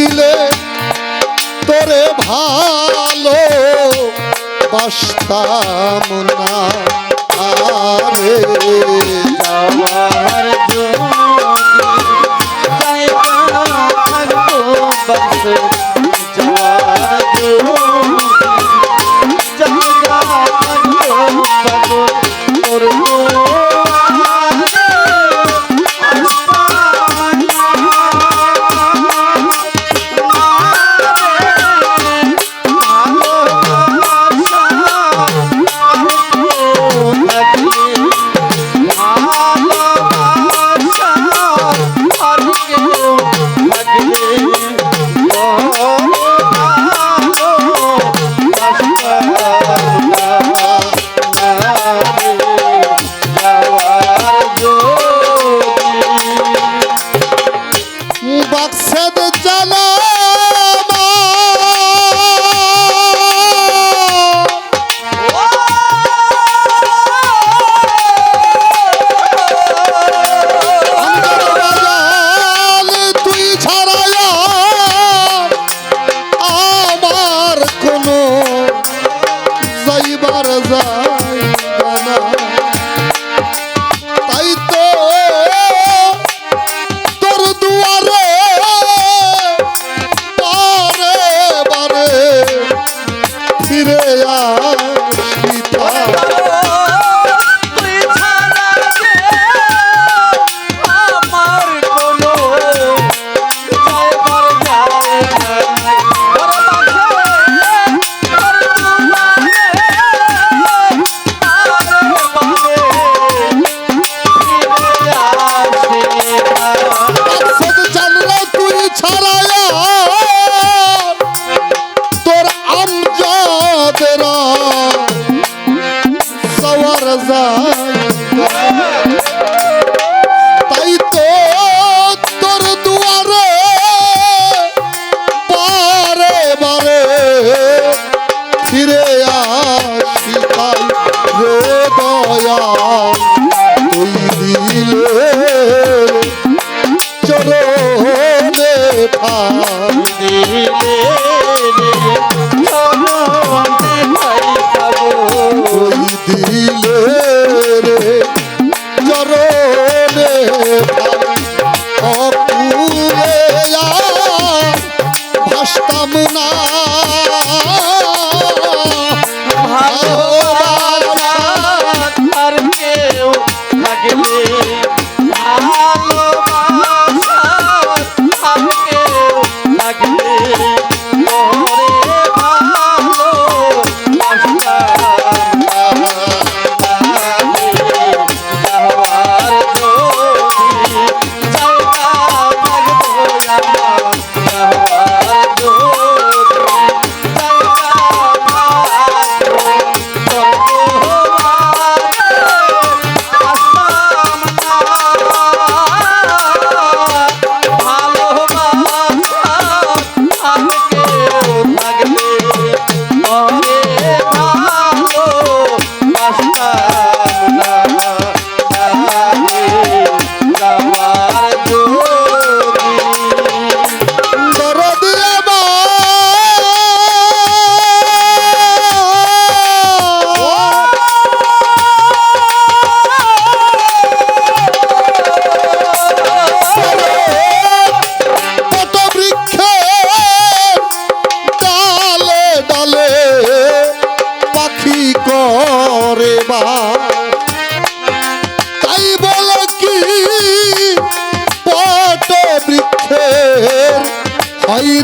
থাকিলে তোরে ভালো বাসতাম না।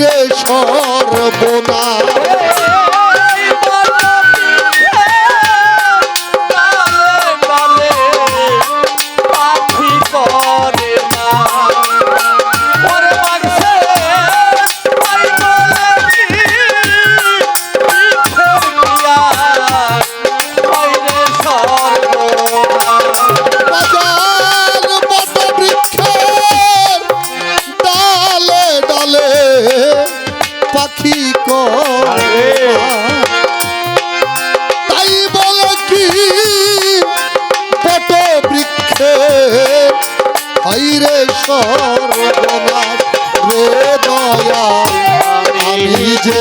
রে সব কি বট বৃক্ষে? হাইরে সর্বনাশ রে দয়া আমি যে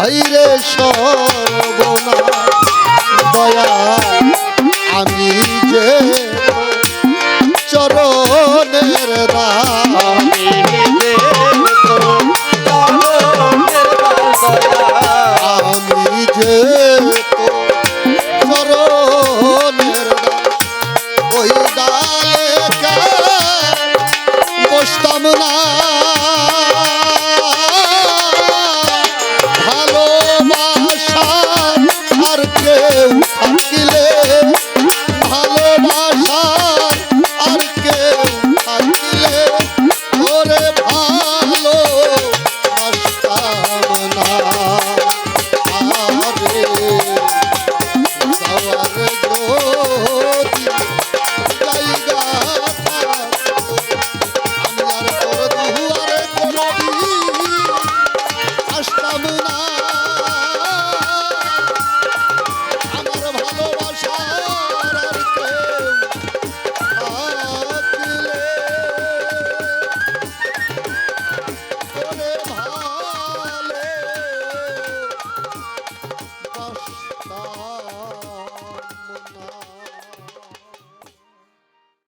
হাইরে সর্বনা দয়া আমি যে চরণের দাম আমি যে